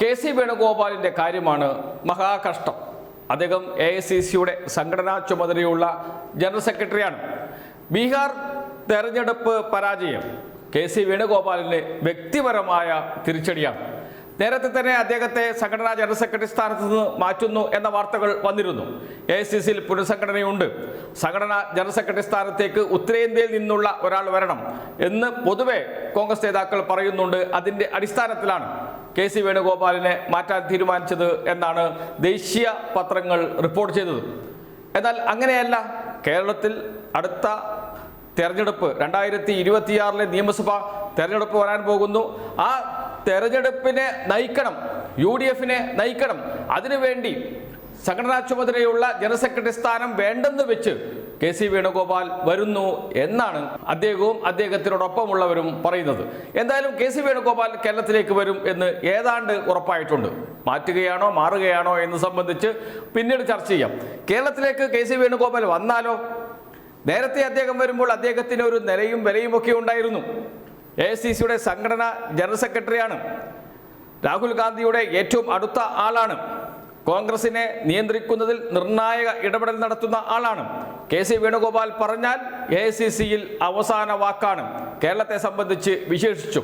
K C വേണുഗോപാലിന്റെ കാര്യമാണ് മഹാകഷ്ടം. അദ്ദേഹം A I C സിയുടെ സംഘടനാ ചുമതലയുള്ള ജനറൽ സെക്രട്ടറിയാണ്. ബീഹാർ തെരഞ്ഞെടുപ്പ് പരാജയം കെ സി വേണുഗോപാലിന് വ്യക്തിപരമായ തിരിച്ചടിയാണ്. നേരത്തെ തന്നെ അദ്ദേഹത്തെ സംഘടനാ ജനറൽ സെക്രട്ടറി സ്ഥാനത്ത് നിന്ന് മാറ്റുന്നു എന്ന വാർത്തകൾ വന്നിരുന്നു. എ സി സിയിൽ പുനഃസംഘടനയുണ്ട്. സംഘടനാ ജനറൽ സെക്രട്ടറി സ്ഥാനത്തേക്ക് ഉത്തരേന്ത്യയിൽ നിന്നുള്ള ഒരാൾ വരണം എന്ന് പൊതുവെ കോൺഗ്രസ് നേതാക്കൾ പറയുന്നുണ്ട്. അതിന്റെ അടിസ്ഥാനത്തിലാണ്. കെ സി വേണുഗോപാലിനെ മാറ്റാൻ തീരുമാനിച്ചത് എന്നാണ് ദേശീയ പത്രങ്ങൾ റിപ്പോർട്ട് ചെയ്തത്. എന്നാൽ അങ്ങനെയല്ല കേരളത്തിൽ അടുത്ത തെരഞ്ഞെടുപ്പ് രണ്ടായിരത്തി ഇരുപത്തിയാറിലെ നിയമസഭ തെരഞ്ഞെടുപ്പ് വരാൻ പോകുന്നു. ആ തെരഞ്ഞെടുപ്പിനെ നയിക്കണം യു ഡി എഫിനെ നയിക്കണം. അതിനുവേണ്ടി സംഘടനാ ചുമതലയുള്ള ജനറൽ സെക്രട്ടറി സ്ഥാനം വേണ്ടെന്ന് വെച്ച് കെ സി വേണുഗോപാൽ വരുന്നു എന്നാണ് അദ്ദേഹവും അദ്ദേഹത്തിനോടൊപ്പമുള്ളവരും പറയുന്നത്. എന്തായാലും കെ സി വേണുഗോപാൽ കേരളത്തിലേക്ക് വരും എന്ന് ഏതാണ്ട് ഉറപ്പായിട്ടുണ്ട്. മാറ്റുകയാണോ മാറുകയാണോ എന്ന് സംബന്ധിച്ച് പിന്നീട് ചർച്ച ചെയ്യാം. കേരളത്തിലേക്ക് കെ സി വേണുഗോപാൽ വന്നാലോ? നേരത്തെ അദ്ദേഹം വരുമ്പോൾ അദ്ദേഹത്തിന് ഒരു നിലയും വിലയും ഒക്കെ ഉണ്ടായിരുന്നു. എ സി സിയുടെ സംഘടന ജനറൽ സെക്രട്ടറിയാണ്. രാഹുൽ ഗാന്ധിയുടെ ഏറ്റവും അടുത്ത ആളാണ്. കോൺഗ്രസിനെ നിയന്ത്രിക്കുന്നതിൽ നിർണായക ഇടപെടൽ നടത്തുന്ന ആളാണ്. കെ സി വേണുഗോപാൽ പറഞ്ഞാൽ എ സി സിയിൽ അവസാന വാക്കാണ്. കേരളത്തെ സംബന്ധിച്ച് വിശേഷിച്ചു.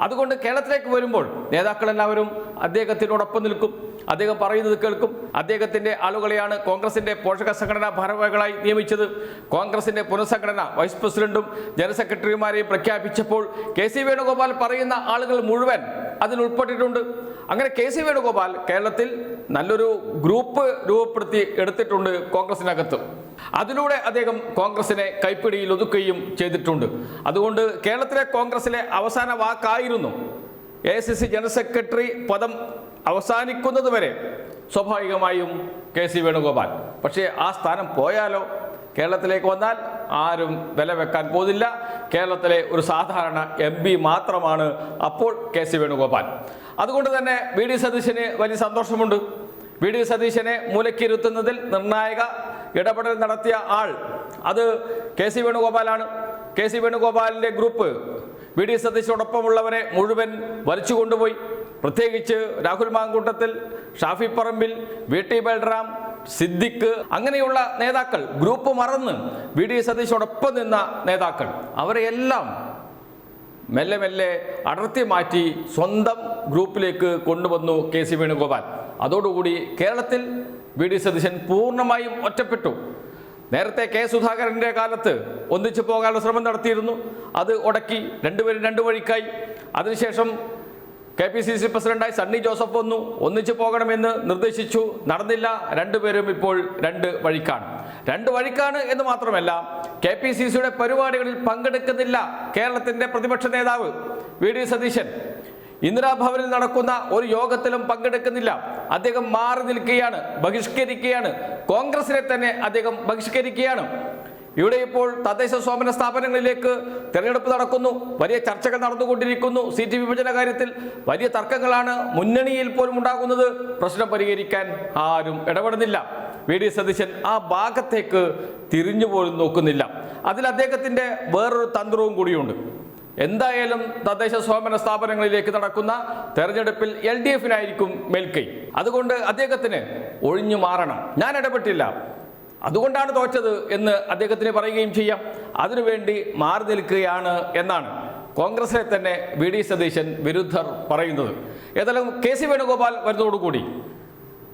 അതുകൊണ്ട് കേരളത്തിലേക്ക് വരുമ്പോൾ നേതാക്കളെല്ലാവരും അദ്ദേഹത്തിനോടൊപ്പം നിൽക്കും. അദ്ദേഹം പറയുന്നത് കേൾക്കും. അദ്ദേഹത്തിന്റെ ആളുകളെയാണ് കോൺഗ്രസിന്റെ പോഷക സംഘടനാ ഭാരവാഹികളായി നിയമിച്ചത്. കോൺഗ്രസിന്റെ പുനഃസംഘടന വൈസ് പ്രസിഡന്റും ജനറൽ സെക്രട്ടറിമാരെയും പ്രഖ്യാപിച്ചപ്പോൾ കെ സി വേണുഗോപാൽ പറയുന്ന ആളുകൾ മുഴുവൻ അതിൽ ഉൾപ്പെട്ടിട്ടുണ്ട്. അങ്ങനെ കെ സി വേണുഗോപാൽ കേരളത്തിൽ നല്ലൊരു ഗ്രൂപ്പ് രൂപപ്പെടുത്തി എടുത്തിട്ടുണ്ട് കോൺഗ്രസിനകത്ത്. അതിലൂടെ അദ്ദേഹം കോൺഗ്രസിനെ കൈപ്പിടിയിൽ ഒതുക്കുകയും ചെയ്തിട്ടുണ്ട്. അതുകൊണ്ട് കേരളത്തിലെ കോൺഗ്രസിലെ അവസാന വാക്കായിരുന്നു. A C C general secretary പദം അവസാനിക്കുന്നത് വരെ സ്വാഭാവികമായും കെ സി വേണുഗോപാൽ. പക്ഷേ ആ സ്ഥാനം പോയാലോ? കേരളത്തിലേക്ക് വന്നാൽ ആരും വില വെക്കാൻ പോകുന്നില്ല. കേരളത്തിലെ ഒരു സാധാരണ എം പി മാത്രമാണ് അപ്പോൾ കെ സി വേണുഗോപാൽ. അതുകൊണ്ട് തന്നെ വി ഡി സതീശന് വലിയ സന്തോഷമുണ്ട്. വി ഡി സതീശനെ മൂലക്കിരുത്തുന്നതിൽ നിർണായക ഇടപെടൽ നടത്തിയ ആൾ അത് കെ സി വേണുഗോപാലാണ്. കെ സി വേണുഗോപാലിന്റെ ഗ്രൂപ്പ് വി ഡി സതീശോടൊപ്പമുള്ളവരെ മുഴുവൻ വലിച്ചു കൊണ്ടുപോയി പ്രത്യേകിച്ച് രാഹുൽ മാങ്കൂട്ടത്തിൽ ഷാഫി പറമ്പിൽ വി ടി ബൽറാം സിദ്ദിഖ് അങ്ങനെയുള്ള നേതാക്കൾ ഗ്രൂപ്പ് മറന്ന് വി ഡി സതീശോടൊപ്പം നിന്ന നേതാക്കൾ അവരെയെല്ലാം മെല്ലെ മെല്ലെ അടർത്തി മാറ്റി സ്വന്തം ഗ്രൂപ്പിലേക്ക് കൊണ്ടുവന്നു കെ സി വേണുഗോപാൽ. അതോടുകൂടി കേരളത്തിൽ വി ഡി സതീശൻ പൂർണമായും ഒറ്റപ്പെട്ടു. നേരത്തെ കെ സുധാകരന്റെ കാലത്ത് ഒന്നിച്ചു പോകാനുള്ള ശ്രമം നടത്തിയിരുന്നു. അത് ഉടക്കി രണ്ടുപേരും രണ്ടു വഴിക്കായി. അതിനുശേഷം കെ പി സി സി പ്രസിഡന്റായി സണ്ണി ജോസഫ് വന്നു. ഒന്നിച്ചു പോകണമെന്ന് നിർദ്ദേശിച്ചു. നടന്നില്ല. രണ്ടുപേരും ഇപ്പോൾ രണ്ട് വഴിക്കാണ്. രണ്ട് വഴിക്കാണ് എന്ന് മാത്രമല്ല കെ പി സി സിയുടെ പരിപാടികളിൽ പങ്കെടുക്കുന്നില്ല കേരളത്തിന്റെ പ്രതിപക്ഷ നേതാവ് വി ഡി സതീശൻ. ഇന്ദിരാഭവനിൽ നടക്കുന്ന ഒരു യോഗത്തിലും പങ്കെടുക്കുന്നില്ല. അദ്ദേഹം മാറി നിൽക്കുകയാണ് ബഹിഷ്കരിക്കുകയാണ്. കോൺഗ്രസിനെ തന്നെ അദ്ദേഹം ബഹിഷ്കരിക്കുകയാണ്. ഇവിടെ ഇപ്പോൾ തദ്ദേശ സ്വയംഭരണ സ്ഥാപനങ്ങളിലേക്ക് തെരഞ്ഞെടുപ്പ് നടക്കുന്നു. വലിയ ചർച്ചകൾ നടന്നുകൊണ്ടിരിക്കുന്നു. സീറ്റ് വിഭജന കാര്യത്തിൽ വലിയ തർക്കങ്ങളാണ് മുന്നണിയിൽ പോലും ഉണ്ടാകുന്നത്. പ്രശ്നം പരിഹരിക്കാൻ ആരും ഇടപെടുന്നില്ല. വി ഡി സതീശൻ ആ ഭാഗത്തേക്ക് തിരിഞ്ഞു പോലും നോക്കുന്നില്ല. അതിൽ അദ്ദേഹത്തിന്റെ വേറൊരു തന്ത്രവും കൂടിയുണ്ട്. എന്തായാലും തദ്ദേശ സ്വയംഭരണ സ്ഥാപനങ്ങളിലേക്ക് നടക്കുന്ന തെരഞ്ഞെടുപ്പിൽ എൽ ഡി എഫിനായിരിക്കും മേൽക്കൈ. അതുകൊണ്ട് അദ്ദേഹത്തിന് ഒഴിഞ്ഞു മാറണം. ഞാൻ ഇടപെട്ടില്ല. അതുകൊണ്ടാണ് തോറ്റത് എന്ന് അദ്ദേഹത്തിന് പറയുകയും ചെയ്യാം. അതിനുവേണ്ടി മാറി നിൽക്കുകയാണ് എന്നാണ് കോൺഗ്രസിലെ തന്നെ വി ഡി സതീശൻ വിരുദ്ധർ പറയുന്നത്. ഏതായാലും കെ സി വേണുഗോപാൽ വരുന്നതോടുകൂടി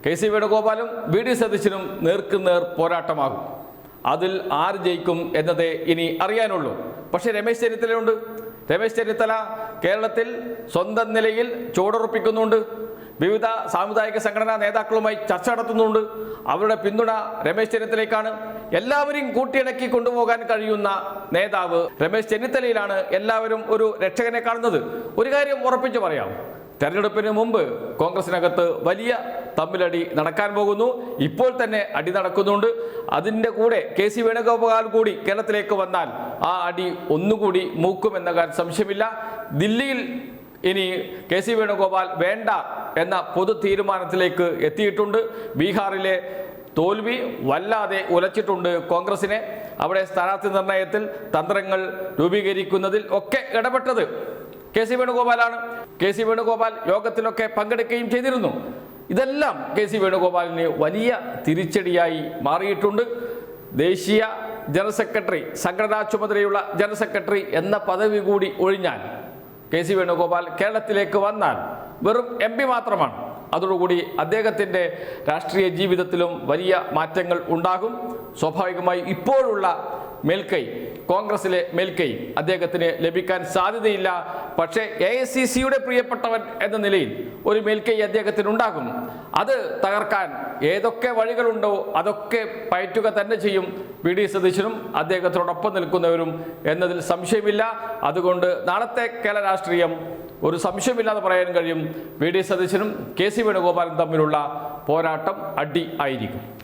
കെ സി വേണുഗോപാലും വി ഡി സതീശനും നേർക്കുനേർ പോരാട്ടമാകും. അതിൽ ആര് ജയിക്കും എന്നതേ ഇനി അറിയാനുള്ളൂ. പക്ഷേ രമേശ് ചെന്നിത്തലയുണ്ട്. രമേശ് ചെന്നിത്തല കേരളത്തിൽ സ്വന്തം നിലയിൽ ചുവടുറപ്പിക്കുന്നുണ്ട്. വിവിധ സാമുദായിക സംഘടനാ നേതാക്കളുമായി ചർച്ച നടത്തുന്നുണ്ട്. അവരുടെ പിന്തുണ രമേശ് ചെന്നിത്തലയ്ക്കാണ്. എല്ലാവരെയും കൂട്ടിയിണക്കി കൊണ്ടുപോകാൻ കഴിയുന്ന നേതാവ് രമേശ് ചെന്നിത്തലയിലാണ് എല്ലാവരും ഒരു രക്ഷകനെ കാണുന്നത്. ഒരു കാര്യം ഉറപ്പിച്ചു പറയാം. തെരഞ്ഞെടുപ്പിന് മുമ്പ് കോൺഗ്രസിനകത്ത് വലിയ തമ്മിലടി നടക്കാൻ പോകുന്നു. ഇപ്പോൾ തന്നെ അടി നടക്കുന്നുണ്ട്. അതിന്റെ കൂടെ കെ സി വേണുഗോപാൽ കൂടി കേരളത്തിലേക്ക് വന്നാൽ ആ അടി ഒന്നുകൂടി മൂക്കുമെന്ന സംശയമില്ല. ദില്ലിയിൽ ഇനി കെ സി വേണുഗോപാൽ വേണ്ട എന്ന പൊതു തീരുമാനത്തിലേക്ക് എത്തിയിട്ടുണ്ട്. ബീഹാറിലെ തോൽവി വല്ലാതെ ഉലച്ചിട്ടുണ്ട് കോൺഗ്രസിനെ. അവിടെ സ്ഥാനാർത്ഥി നിർണയത്തിൽ തന്ത്രങ്ങൾ രൂപീകരിക്കുന്നതിൽ ഒക്കെ ഇടപെട്ടത് കെ സി വേണുഗോപാലാണ്. കെ സി വേണുഗോപാൽ യോഗത്തിലൊക്കെ പങ്കെടുക്കുകയും ചെയ്തിരുന്നു. ഇതെല്ലാം കെ സി വേണുഗോപാലിന് വലിയ തിരിച്ചടിയായി മാറിയിട്ടുണ്ട്. ദേശീയ ജനറൽ സെക്രട്ടറി സംഘടനാ ചുമതലയുള്ള ജനറൽ സെക്രട്ടറി എന്ന പദവി കൂടി ഒഴിഞ്ഞാൽ കെ സി വേണുഗോപാൽ കേരളത്തിലേക്ക് വന്നാൽ വെറും എം പി മാത്രമാണ്. അതോടുകൂടി അദ്ദേഹത്തിന്റെ രാഷ്ട്രീയ ജീവിതത്തിലും വലിയ മാറ്റങ്ങൾ ഉണ്ടാകും. സ്വാഭാവികമായി ഇപ്പോഴുള്ള മേൽക്കൈ കോൺഗ്രസിലെ മേൽക്കൈ അദ്ദേഹത്തിന് ലഭിക്കാൻ സാധ്യതയില്ല. പക്ഷേ എ ഐ സി സിയുടെ പ്രിയപ്പെട്ടവൻ എന്ന നിലയിൽ ഒരു മേൽക്കൈ അദ്ദേഹത്തിന് ഉണ്ടാകും അത് തകർക്കാൻ ഏതൊക്കെ വഴികളുണ്ടോ അതൊക്കെ പയറ്റുക തന്നെ ചെയ്യും. വി ഡി സതീശനും അദ്ദേഹത്തോടൊപ്പം നിൽക്കുന്നവരും എന്നതിൽ സംശയമില്ല. അതുകൊണ്ട് നാളത്തെ കേരള രാഷ്ട്രീയം ഒരു സംശയമില്ലാതെ പറയാൻ കഴിയും. വി ഡി സതീശനും കെ സി വേണുഗോപാലും തമ്മിലുള്ള പോരാട്ടം അടി ആയിരിക്കും.